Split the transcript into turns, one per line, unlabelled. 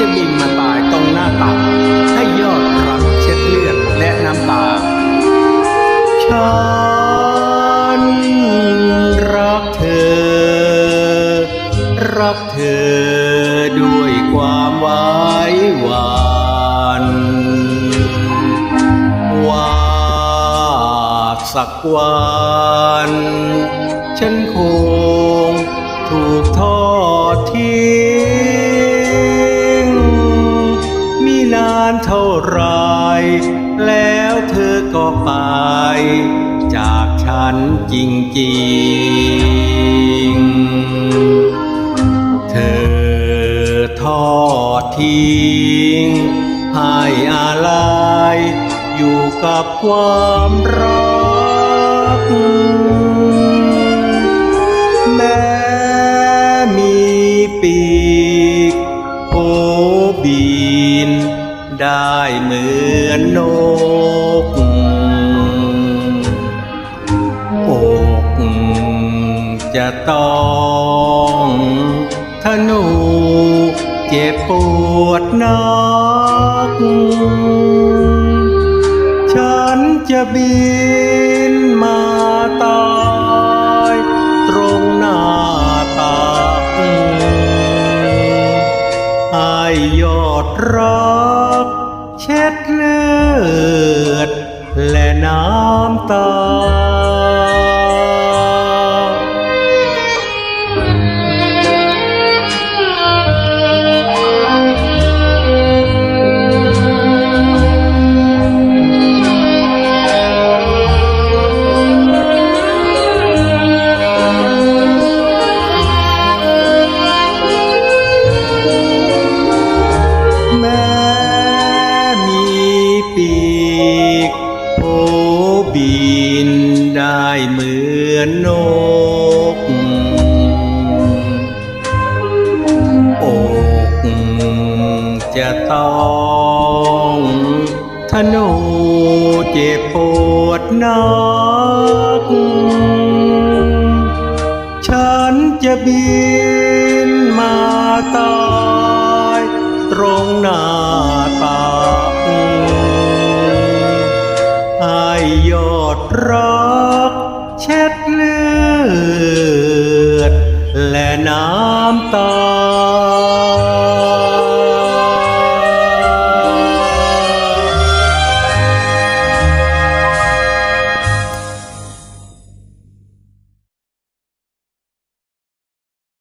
จะบินมาตายตรงหน้าตากให้ยอดรักเช็ดเลือดและน้ำตา ฉันรักเธอ รักเธอด้วยความไว้วานว่าสักวันฉันคงถูกทอดทิ้ง เท่าไรแล้วเธอก็ไป จากฉันจริงๆ เธอทอดทิ้งให้อะไรอยู่กับความรัก แม้มีปี ได้เหมือนนกอกจะต้องทนุเจ็บปวดนัก ฉันจะบินมาตายตรงหน้าตักให้ยอดรัก บินได้เหมือนนก อกจะต้องทนุเจ็บปวดนัก ฉันจะบินมาตายตรงหน้ รักเช็ดเลือดและน้ำ